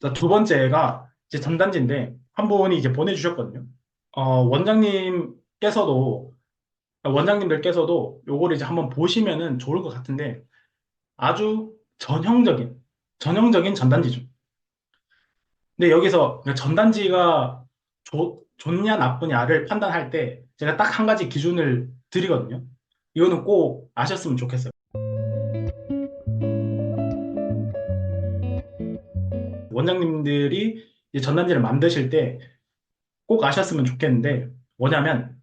자, 두 번째가 이제 전단지인데 한 분이 이제 보내주셨거든요. 어, 원장님께서도 원장님들께서도 요거를 이제 한번 보시면은 좋을 것 같은데 아주 전형적인 전형적인 전단지죠. 근데 여기서 전단지가 좋, 좋냐 나쁘냐를 판단할 때 제가 딱 한 가지 기준을 드리거든요. 이거는 꼭 아셨으면 좋겠어요. 원장님들이 전단지를 만드실 때 꼭 아셨으면 좋겠는데 뭐냐면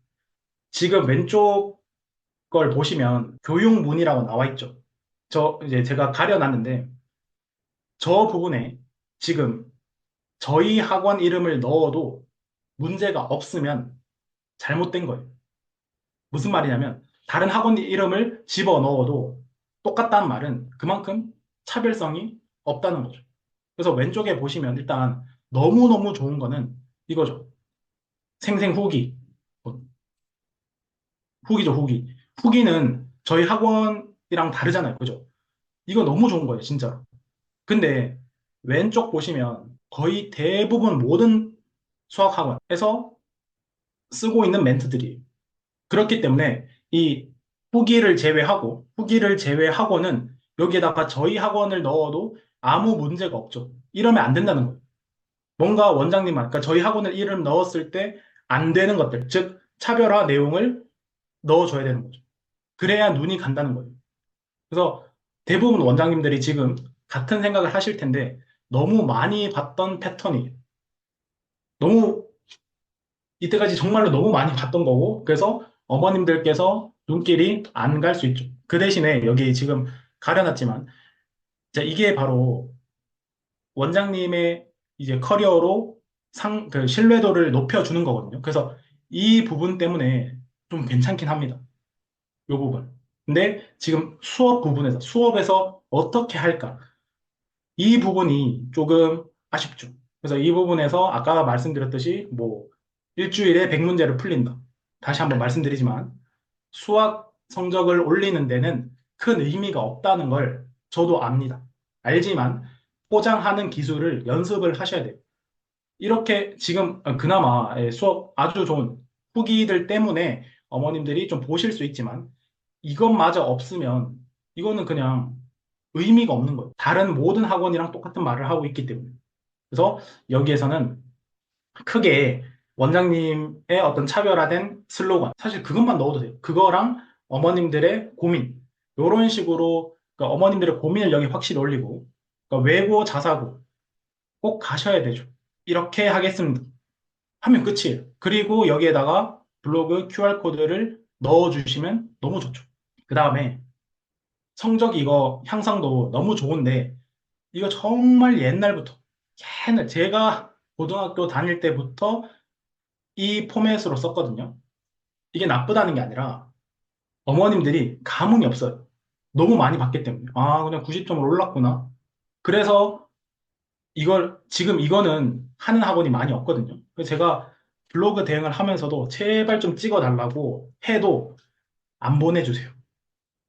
지금 왼쪽 걸 보시면 교육문이라고 나와 있죠. 저 이제 제가 가려놨는데 저 부분에 지금 저희 학원 이름을 넣어도 문제가 없으면 잘못된 거예요. 무슨 말이냐면 다른 학원 이름을 집어 넣어도 똑같다는 말은 그만큼 차별성이 없다는 거죠. 그래서 왼쪽에 보시면 일단 너무너무 좋은 거는 이거죠. 생생 후기. 후기죠, 후기. 후기는 저희 학원이랑 다르잖아요. 그죠? 이거 너무 좋은 거예요, 진짜. 근데 왼쪽 보시면 거의 대부분 모든 수학 학원에서 쓰고 있는 멘트들이 그렇기 때문에 이 후기를 제외하고 후기를 제외하고는 여기에다가 저희 학원을 넣어도 아무 문제가 없죠. 이러면 안 된다는 거예요. 뭔가 원장님, 그러니까 저희 학원을 이름 넣었을 때 안 되는 것들, 즉 차별화 내용을 넣어줘야 되는 거죠. 그래야 눈이 간다는 거예요. 그래서 대부분 원장님들이 지금 같은 생각을 하실 텐데 너무 많이 봤던 패턴이 너무 이때까지 정말로 너무 많이 봤던 거고 그래서 어머님들께서 눈길이 안 갈 수 있죠. 그 대신에 여기 지금 가려놨지만 자, 이게 바로 원장님의 이제 커리어로 상, 그 신뢰도를 높여주는 거거든요. 그래서 이 부분 때문에 좀 괜찮긴 합니다. 이 부분. 근데 지금 수업 부분에서, 수업에서 어떻게 할까? 이 부분이 조금 아쉽죠. 그래서 이 부분에서 아까 말씀드렸듯이 뭐 일주일에 100문제를 풀린다. 다시 한번 말씀드리지만 수학 성적을 올리는 데는 큰 의미가 없다는 걸 저도 압니다. 알지만 포장하는 기술을 연습을 하셔야 돼요. 이렇게 지금 그나마 수업 아주 좋은 후기들 때문에 어머님들이 좀 보실 수 있지만 이것마저 없으면 이거는 그냥 의미가 없는 거예요. 다른 모든 학원이랑 똑같은 말을 하고 있기 때문에. 그래서 여기에서는 크게 원장님의 어떤 차별화된 슬로건, 사실 그것만 넣어도 돼요. 그거랑 어머님들의 고민, 이런 식으로 그러니까 어머님들의 고민을 여기 확실히 올리고 그러니까 외고 자사고 꼭 가셔야 되죠. 이렇게 하겠습니다. 하면 끝이에요. 그리고 여기에다가 블로그 QR코드를 넣어주시면 너무 좋죠. 그 다음에 성적 이거 향상도 너무 좋은데 이거 정말 옛날부터 옛날 제가 고등학교 다닐 때부터 이 포맷으로 썼거든요. 이게 나쁘다는 게 아니라 어머님들이 감흥이 없어요. 너무 많이 봤기 때문에. 아, 그냥 90점을 올랐구나. 그래서 이걸 지금 이거는 하는 학원이 많이 없거든요. 그래서 제가 블로그 대응을 하면서도 제발 좀 찍어달라고 해도 안 보내주세요.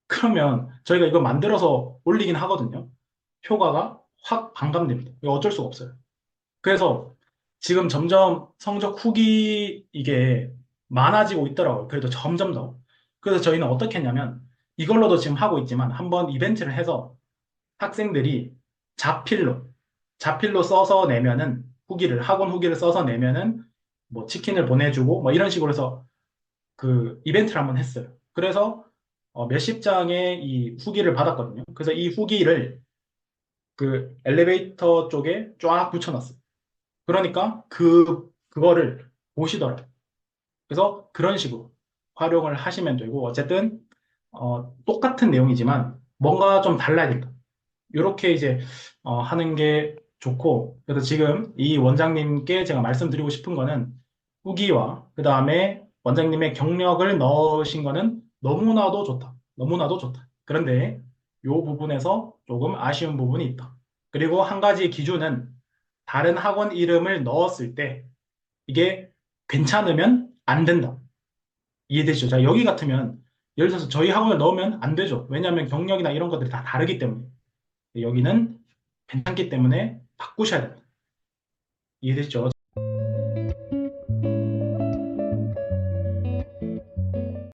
그러면 저희가 이거 만들어서 올리긴 하거든요. 효과가 확 반감됩니다. 어쩔 수가 없어요. 그래서 지금 점점 성적 후기 이게 많아지고 있더라고요. 그래도 점점 더. 그래서 저희는 어떻게 했냐면 이걸로도 지금 하고 있지만 한번 이벤트를 해서 학생들이 자필로 자필로 써서 내면은 후기를 학원 후기를 써서 내면은 뭐 치킨을 보내주고 뭐 이런 식으로 해서 그 이벤트를 한번 했어요. 그래서 어 몇십 장의 이 후기를 받았거든요. 그래서 이 후기를 그 엘리베이터 쪽에 쫙 붙여놨어요. 그러니까 그 그거를 보시더라고요. 그래서 그런 식으로 활용을 하시면 되고 어쨌든 어, 똑같은 내용이지만 뭔가 좀 달라야 된다. 이렇게 이제 어, 하는 게 좋고 그래서 지금 이 원장님께 제가 말씀드리고 싶은 거는 후기와 그 다음에 원장님의 경력을 넣으신 거는 너무나도 좋다. 너무나도 좋다. 그런데 이 부분에서 조금 아쉬운 부분이 있다. 그리고 한 가지 기준은 다른 학원 이름을 넣었을 때 이게 괜찮으면 안 된다. 이해되시죠? 자, 여기 같으면 예를 들어서 저희 학원에 넣으면 안 되죠. 왜냐하면 경력이나 이런 것들이 다 다르기 때문에. 여기는 괜찮기 때문에 바꾸셔야 됩니다. 이해됐죠?